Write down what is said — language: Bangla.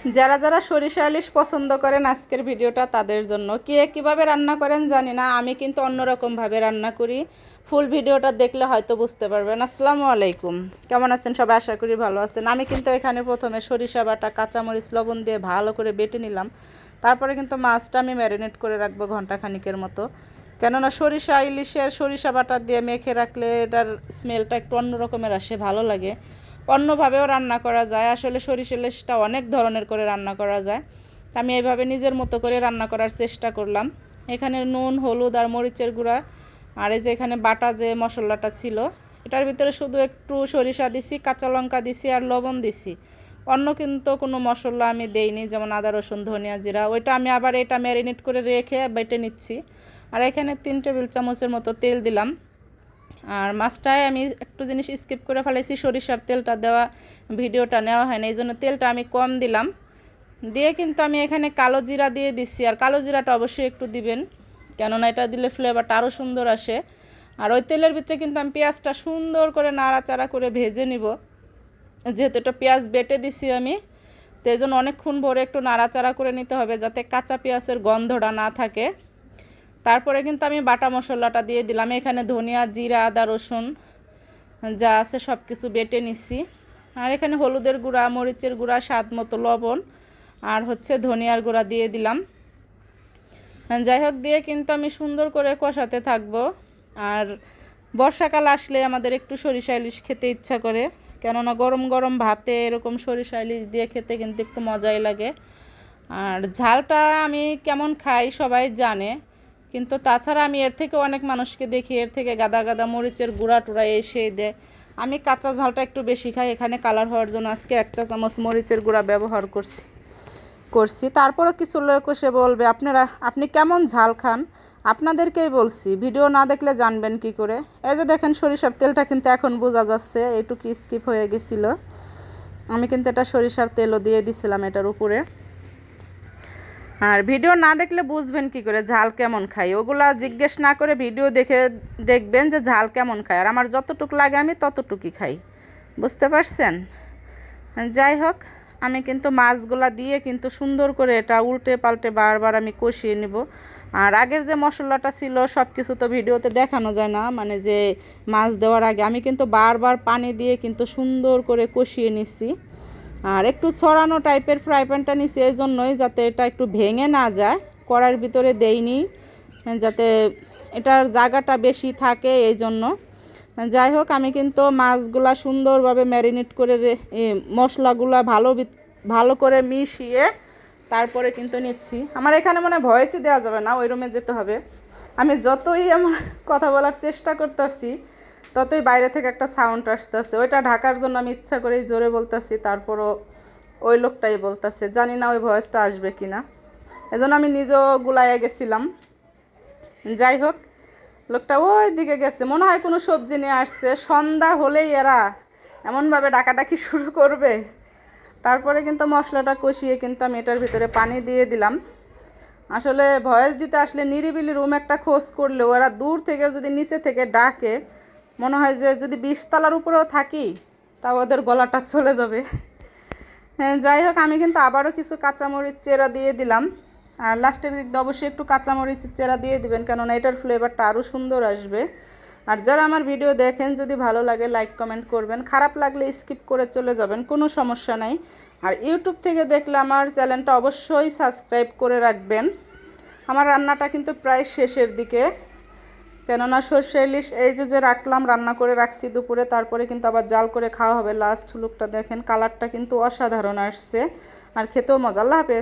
যারা যারা সরিষা ইলিশ পছন্দ করেন আজকের ভিডিওটা তাদের জন্য। কে কীভাবে রান্না করেন জানি না, আমি কিন্তু অন্যরকমভাবে রান্না করি। ফুল ভিডিওটা দেখলে হয়তো বুঝতে পারবেন। আসসালামু আলাইকুম। কেমন আছেন সবাই? আশা করি ভালো আছেন। আমি কিন্তু এখানে প্রথমে সরিষা বাটা, কাঁচামরিচ, লবণ দিয়ে ভালো করে বেটে নিলাম। তারপরে কিন্তু মাছটা আমি ম্যারিনেট করে রাখব ঘণ্টা খানিকের মতো। কেননা সরিষা ইলিশের সরিষা বাটা দিয়ে মেখে রাখলে এটার স্মেলটা একটু অন্য রকমের আসে, ভালো লাগে। অন্যভাবেও রান্না করা যায়। আসলে সরিষা ইলিশটা অনেক ধরনের করে রান্না করা যায়। আমি এইভাবে নিজের মতো করে রান্না করার চেষ্টা করলাম। এখানে নুন, হলুদ আর মরিচের গুঁড়া আর এই যে এখানে বাটা যে মশলাটা ছিল, এটার ভিতরে শুধু একটু সরিষা দিছি, কাঁচা লঙ্কা দিছি আর লবণ দিছি। অন্য কিন্তু কোনো মশলা আমি দেইনি, যেমন আদা, রসুন, ধনিয়া জিরা। ওইটা আমি আবার এটা ম্যারিনেট করে রেখে বেটে নিচ্ছি। আর এখানে তিন টেবিল চামচের মতো তেল দিলাম। আর মাছটায় আমি একটু জিনিস স্কিপ করে ফেলেছি, সরিষার তেলটা দেওয়া ভিডিওটা নেওয়া হয়নি, এই জন্য তেলটা আমি কম দিলাম। দিয়ে কিন্তু আমি এখানে কালো জিরা দিয়ে দিচ্ছি, আর কালো জিরাটা অবশ্যই একটু দিবেন, কেননা এটা দিলে ফ্লেভারটা আরও সুন্দর আসে। আর ওই তেলের ভিতরে কিন্তু আমি পেঁয়াজটা সুন্দর করে নাড়াচাড়া করে ভেজে নিব। যেহেতু এটা পেঁয়াজ বেটে দিছি আমি, তো এই জন্য অনেকক্ষণ ভরে একটু নাড়াচাড়া করে নিতে হবে, যাতে কাঁচা পেঁয়াজের গন্ধটা না থাকে। তারপরে কিন্তু আমি বাটা মশলাটা দিয়ে দিলাম। এখানে ধনিয়া, জিরা, আদা, রসুন যা আছে সব কিছু বেটে নিচ্ছি আর এখানে হলুদের গুঁড়া, মরিচের গুঁড়া, স্বাদ মতো লবণ আর হচ্ছে ধনিয়ার গুঁড়া দিয়ে দিলাম। যাই হোক, দিয়ে কিন্তু আমি সুন্দর করে কষাতে থাকব। আর বর্ষাকাল আসলে আমাদের একটু সরিষা ইলিশ খেতে ইচ্ছা করে। কেননা গরম গরম ভাতে এরকম সরিষা ইলিশ দিয়ে খেতে কিন্তু একটু মজাই লাগে। আর ঝালটা আমি কেমন খাই সবাই জানে। কিন্তু তাছাড়া আমি এর থেকে অনেক মানুষকে দেখি, এর থেকে গাদা গাদা মরিচের গুঁড়া টুড়া এসে দেয়। আমি কাঁচা ঝালটা একটু বেশি খাই, এখানে কালার হওয়ার জন্য আজকে এক চা চামচ মরিচের গুঁড়া ব্যবহার করছি করছি। তারপরও কিছু লোক এসে বলবে, আপনারা, আপনি কেমন ঝাল খান? আপনাদেরকেই বলছি, ভিডিও না দেখলে জানবেন কি করে। এই যে দেখেন সরিষার তেলটা কিন্তু এখন বোঝা যাচ্ছে, এইটুকু স্কিপ হয়ে গেছিল। আমি কিন্তু এটা সরিষার তেলও দিয়ে দিছিলাম এটার উপরে। আর ভিডিও না দেখলে বুঝবেন কি করে ঝাল কেমন খাই। ওগুলা জিজ্ঞেস না করে ভিডিও দেখে দেখবেন যে ঝাল কেমন খায় আর আমার যতটুকু লাগে আমি ততটুকুই খাই। বুঝতে পারছেন? যাই হোক, আমি কিন্তু মাছগুলা দিয়ে কিন্তু সুন্দর করে এটা উল্টে পাল্টে বারবার আমি কষিয়ে নিব। আর আগের যে মশলাটা ছিল সব কিছু তো ভিডিওতে দেখানো যায় না। মানে যে মাছ দেওয়ার আগে আমি কিন্তু বারবার পানি দিয়ে কিন্তু সুন্দর করে কষিয়ে নিচ্ছি। আর একটু ছড়ানো টাইপের ফ্রাই প্যানটা নিচ্ছি এই জন্যই যাতে এটা একটু ভেঙে না যায়। কড়ার ভিতরে দেইনি, যাতে এটার জায়গাটা বেশি থাকে এই জন্য। যাই হোক, আমি কিন্তু মাছগুলা সুন্দরভাবে ম্যারিনেট করে মশলাগুলা ভালো ভালো করে মিশিয়ে তারপরে কিন্তু নিচ্ছি। আমার এখানে মনে ভয়েসই দেওয়া যাবে না, ওই রুমে যেতে হবে। আমি যতই আমার কথা বলার চেষ্টা করতেছি ততই বাইরে থেকে একটা সাউন্ড আসতেছে। ওইটা ঢাকার জন্য আমি ইচ্ছা করেই জোরে বলতেছি, তারপরও ওই লোকটাই বলতেছে। জানি না ওই ভয়েসটা আসবে কি না এজন্য আমি নিজেও গুলাইয়া গেছিলাম। যাই হোক, লোকটা ওই দিকে গেছে। মনে হয় কোনো সবজি নিয়ে আসছে। সন্ধ্যা হলেই এরা এমনভাবে ডাকাডাকি শুরু করবে। তারপরে কিন্তু মশলাটা কষিয়ে কিন্তু আমি এটার ভিতরে পানি দিয়ে দিলাম। আসলে ভয়েস দিতে আসলে নিরিবিলি রুম একটা খোঁজ করলে ওরা দূর থেকে যদি নিচে থেকে ডাকে মনে হয় যে যদি বিশতলার উপরেও থাকি, তা ওদের গলাটা চলে যাবে। হ্যাঁ যাই হোক, আমি কিন্তু আবারও কিছু কাঁচামরিচ চেরা দিয়ে দিলাম। আর লাস্টের দিক দিয়ে অবশ্যই একটু কাঁচামরিচের চেরা দিয়ে দিবেন, কেননা এটার ফ্লেভারটা আরও সুন্দর আসবে। আর যারা আমার ভিডিও দেখেন, যদি ভালো লাগে লাইক কমেন্ট করবেন। খারাপ লাগলে স্কিপ করে চলে যাবেন, কোনো সমস্যা নাই। আর ইউটিউব থেকে দেখলে আমার চ্যানেলটা অবশ্যই সাবস্ক্রাইব করে রাখবেন। আমার রান্নাটা কিন্তু প্রায় শেষের দিকে। কেননা সর্ষে ইলিশ এই যে যে রাখলাম, রান্না করে রাখছি দুপুরে, তারপরে কিন্তু আবার জাল করে খাওয়া হবে। লাস্ট লুকটা দেখেন কালারটা কিন্তু অসাধারণ আসছে। আর খেতেও মজা। আল্লাহ হাফেজ।